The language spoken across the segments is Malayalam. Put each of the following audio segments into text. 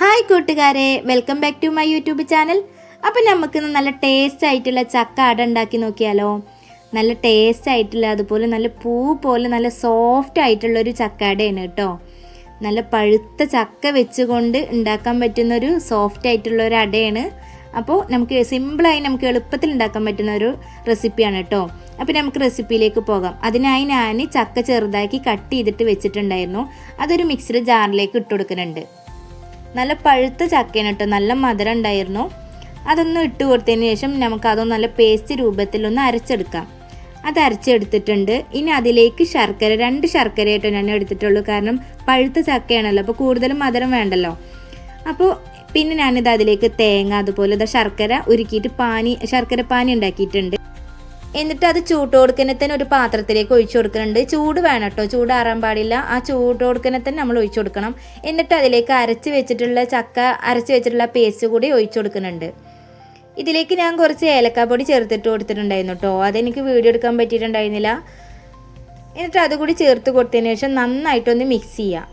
ഹായ് കൂട്ടുകാരെ welcome back to my YouTube channel അപ്പം നമുക്ക് നല്ല ടേസ്റ്റ് ആയിട്ടുള്ള ചക്ക അട ഉണ്ടാക്കി നോക്കിയാലോ? നല്ല ടേസ്റ്റ് ആയിട്ടുള്ള അതുപോലെ നല്ല പൂ പോലെ നല്ല സോഫ്റ്റ് ആയിട്ടുള്ള ഒരു ചക്ക അടയാണ് കേട്ടോ. നല്ല പഴുത്ത ചക്ക വെച്ചുകൊണ്ട് ഉണ്ടാക്കാൻ പറ്റുന്ന ഒരു സോഫ്റ്റ് ആയിട്ടുള്ള ഒരു അടയാണ്. അപ്പോൾ നമുക്ക് സിമ്പിളായി നമുക്ക് എളുപ്പത്തിൽ ഉണ്ടാക്കാൻ പറ്റുന്ന ഒരു റെസിപ്പിയാണ് കേട്ടോ. അപ്പോൾ നമുക്ക് റെസിപ്പിയിലേക്ക് പോകാം. അതിനായി ഞാൻ ചക്ക ചെറുതാക്കി കട്ട് ചെയ്തിട്ട് വെച്ചിട്ടുണ്ടായിരുന്നു. അതൊരു മിക്സിയുടെ ജാറിലേക്ക് ഇട്ട് കൊടുക്കുന്നുണ്ട്. നല്ല പഴുത്ത ചക്കയാണ് കേട്ടോ. നല്ല മധുരം ഉണ്ടായിരുന്നു. അതൊന്ന് ഇട്ട് കൊടുത്തതിന് ശേഷം നമുക്കതൊന്ന് നല്ല പേസ്റ്റ് രൂപത്തിലൊന്ന് അരച്ചെടുക്കാം. അത് അരച്ചെടുത്തിട്ടുണ്ട്. ഇനി അതിലേക്ക് ശർക്കര രണ്ട് ശർക്കരയായിട്ട് ഞാൻ എടുത്തിട്ടുള്ളൂ. കാരണം പഴുത്ത ചക്കയാണല്ലോ അപ്പോൾ കൂടുതലും മധുരം വേണ്ടല്ലോ. അപ്പോൾ പിന്നെ ഞാനിത് അതിലേക്ക് തേങ്ങ അതുപോലെ ശർക്കര ഉരുക്കിയിട്ട് പാനി ശർക്കര പാനി ഉണ്ടാക്കിയിട്ടുണ്ട്. എന്നിട്ട് അത് ചൂട്ട് തന്നെ ഒരു പാത്രത്തിലേക്ക് ഒഴിച്ചു കൊടുക്കുന്നുണ്ട് ചൂട് വേണം കേട്ടോ ചൂടാറാൻ പാടില്ല. ആ ചൂട് തന്നെ നമ്മൾ ഒഴിച്ചു കൊടുക്കണം. എന്നിട്ട് അതിലേക്ക് അരച്ച് വെച്ചിട്ടുള്ള ചക്ക അരച്ച് വെച്ചിട്ടുള്ള പേസ്റ്റ് കൂടി ഒഴിച്ചു കൊടുക്കുന്നുണ്ട് ഇതിലേക്ക് ഞാൻ കുറച്ച് ഏലക്കാപ്പൊടി ചേർത്തിട്ട് കൊടുത്തിട്ടുണ്ടായിരുന്നു കേട്ടോ അതെനിക്ക് വീഡിയോ എടുക്കാൻ പറ്റിയിട്ടുണ്ടായിരുന്നില്ല. എന്നിട്ട് അതുകൂടി ചേർത്ത് കൊടുത്തതിന് ശേഷം നന്നായിട്ടൊന്ന് മിക്സ് ചെയ്യാം.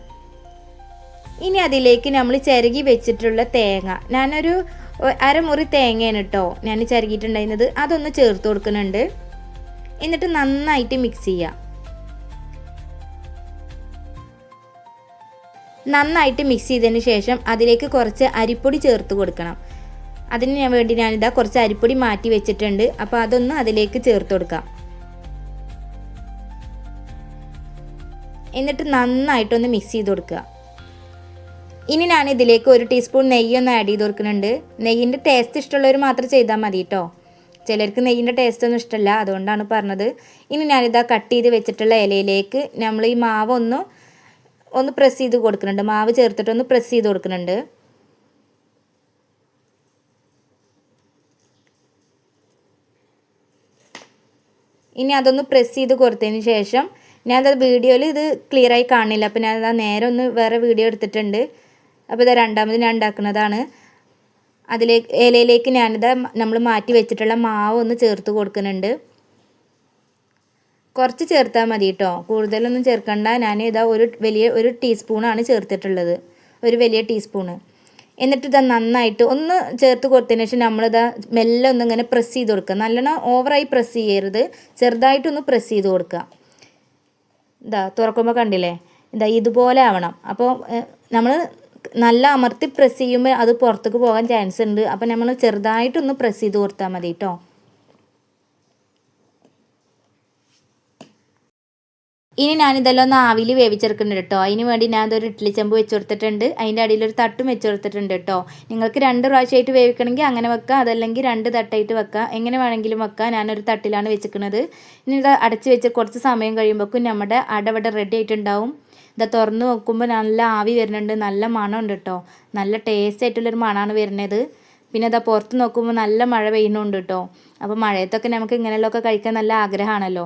ഇനി അതിലേക്ക് നമ്മൾ ചിരകി വെച്ചിട്ടുള്ള തേങ്ങ. ഞാനൊരു അരമുറി തേങ്ങയാണ് കേട്ടോ ഞാൻ ചരുകിയിട്ടുണ്ടായിരുന്നത്. അതൊന്ന് ചേർത്ത് കൊടുക്കുന്നുണ്ട്. എന്നിട്ട് നന്നായിട്ട് മിക്സ് ചെയ്യുക നന്നായിട്ട് മിക്സ് ചെയ്തതിന് ശേഷം അതിലേക്ക് കുറച്ച് അരിപ്പൊടി ചേർത്ത് കൊടുക്കണം. അതിന് ഞാൻ വേണ്ടി ഞാനിതാ കുറച്ച് അരിപ്പൊടി മാറ്റി വെച്ചിട്ടുണ്ട്. അപ്പോൾ അതൊന്ന് അതിലേക്ക് ചേർത്ത് കൊടുക്കാം. എന്നിട്ട് നന്നായിട്ടൊന്ന് മിക്സ് ചെയ്ത് കൊടുക്കുക. ഇനി ഞാൻ ഇതിലേക്ക് ഒരു ടീസ്പൂൺ നെയ്യൊന്ന് ആഡ് ചെയ്ത് കൊടുക്കുന്നുണ്ട്. നെയ്യിന്റെ ടേസ്റ്റ് ഇഷ്ടമുള്ളവർ മാത്രം ചെയ്താൽ മതി കേട്ടോ ചിലർക്ക് നെയ്യിന്റെ ടേസ്റ്റ് ഒന്നും ഇഷ്ടമല്ല അതുകൊണ്ടാണ് പറഞ്ഞത്. ഇനി ഞാനിതാ കട്ട് ചെയ്ത് വെച്ചിട്ടുള്ള ഇലയിലേക്ക് നമ്മൾ ഈ മാവ് ഒന്ന് ഒന്ന് പ്രസ് ചെയ്ത് കൊടുക്കുന്നുണ്ട്. മാവ് ചേർത്തിട്ട് ഒന്ന് പ്രസ് ചെയ്ത് കൊടുക്കുന്നുണ്ട്. ഇനി അതൊന്ന് പ്രസ് ചെയ്ത് കൊടുത്തതിന് ശേഷം ഞാനത് വീഡിയോയിൽ ഇത് ക്ലിയറായി കാണില്ല. അപ്പോൾ ഞാനത് നേരെ ഒന്ന് വേറെ വീഡിയോ എടുത്തിട്ടുണ്ട്. അപ്പോൾ ഇത് രണ്ടാമത് ഞാൻ ഉണ്ടാക്കുന്നതാണ്. അതിലേക്ക് ഇലയിലേക്ക് ഞാനിത് നമ്മൾ മാറ്റി വെച്ചിട്ടുള്ള മാവ് ഒന്ന് ചേർത്ത് കൊടുക്കുന്നുണ്ട്. കുറച്ച് ചേർത്താൽ മതി കേട്ടോ കൂടുതലൊന്നും ചേർക്കണ്ട. ഞാൻ ഇതാ ഒരു വലിയ ഒരു ടീസ്പൂണാണ് ചേർത്തിട്ടുള്ളത്. ഒരു വലിയ ടീസ്പൂണ്. എന്നിട്ട് ഇതാ നന്നായിട്ട് ഒന്ന് ചേർത്ത് കൊടുത്തതിന് ശേഷം നമ്മളിതാ മെല്ലെ ഒന്ന് ഇങ്ങനെ പ്രസ് ചെയ്ത് കൊടുക്കുക. നല്ലോണം ഓവറായി പ്രസ് ചെയ്യരുത്. ചെറുതായിട്ടൊന്ന് പ്രസ് ചെയ്ത് കൊടുക്കുക. ഇതാ തുറക്കുമ്പോൾ കണ്ടില്ലേ? ഇതാ ഇതുപോലെ ആവണം. അപ്പോൾ നമ്മൾ നല്ല അമർത്തി പ്രസ് ചെയ്യുമ്പോൾ അത് പുറത്തേക്ക് പോകാൻ ചാൻസ് ഉണ്ട്. അപ്പോൾ നമ്മൾ ചെറുതായിട്ടൊന്ന് പ്രസ് ചെയ്ത് കൊടുത്താൽ മതി കേട്ടോ ഇനി ഞാനിതെല്ലാം ഒന്ന് ആവിയിൽ വേവിച്ചെടുക്കുന്നുണ്ട് കേട്ടോ അതിന് വേണ്ടി ഞാൻ അതൊരു ഇഡ്ഡലി ചെമ്പ് വെച്ച് കൊടുത്തിട്ടുണ്ട്. അതിന്റെ അടിയിൽ ഒരു തട്ടും വെച്ച് കൊടുത്തിട്ടുണ്ട് കേട്ടോ നിങ്ങൾക്ക് രണ്ട് പ്രാവശ്യമായിട്ട് വേവിക്കണമെങ്കിൽ അങ്ങനെ വെക്കാം. അതല്ലെങ്കിൽ രണ്ട് തട്ടായിട്ട് വെക്കാം. എങ്ങനെ വേണമെങ്കിലും വെക്കാം. ഞാനൊരു തട്ടിലാണ് വെച്ചിരിക്കുന്നത്. ഇനി ഇത് അടച്ച് വെച്ച് കുറച്ച് സമയം കഴിയുമ്പോഴേക്കും നമ്മുടെ അടവിടെ റെഡി ആയിട്ടുണ്ടാവും. ഇത് തുറന്ന് നോക്കുമ്പോൾ നല്ല ആവി വരുന്നുണ്ട് നല്ല മണമുണ്ട് കേട്ടോ നല്ല ടേസ്റ്റ് ആയിട്ടുള്ളൊരു മണമാണ് വരുന്നത്. പിന്നെ അതാ പുറത്ത് നോക്കുമ്പോൾ നല്ല മഴ പെയ്യുന്നുണ്ട് കേട്ടോ അപ്പോൾ മഴയത്തൊക്കെ നമുക്ക് ഇങ്ങനെയുള്ളതൊക്കെ കഴിക്കാൻ നല്ല ആഗ്രഹമാണല്ലോ.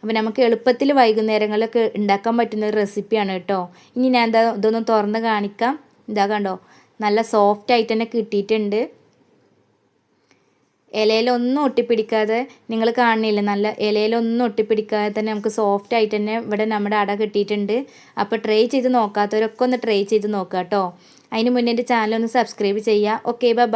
അപ്പോൾ നമുക്ക് എളുപ്പത്തിൽ വൈകുന്നേരങ്ങളിലൊക്കെ ഉണ്ടാക്കാൻ പറ്റുന്ന ഒരു റെസിപ്പിയാണ് കേട്ടോ ഇനി ഞാൻ എന്താ ഇതൊന്ന് തുറന്ന് കാണിക്കാം. ഇതാ കണ്ടോ? നല്ല സോഫ്റ്റ് ആയിട്ട് തന്നെ കിട്ടിയിട്ടുണ്ട്. ഇലയിലൊന്നും ഒട്ടിപ്പിടിക്കാതെ നിങ്ങൾ കാണുന്നില്ല? നല്ല ഇലയിലൊന്നും ഒട്ടിപ്പിടിക്കാതെ തന്നെ നമുക്ക് സോഫ്റ്റ് ആയിട്ട് തന്നെ ഇവിടെ നമ്മുടെ അട കിട്ടിയിട്ടുണ്ട്. അപ്പോൾ ട്രൈ ചെയ്ത് നോക്കാത്തവരൊക്കെ ഒന്ന് ട്രൈ ചെയ്ത് നോക്കാം കേട്ടോ. അതിന് മുന്നേ എന്റെ ചാനൽ ഒന്ന് സബ്സ്ക്രൈബ് ചെയ്യുക. Okay bye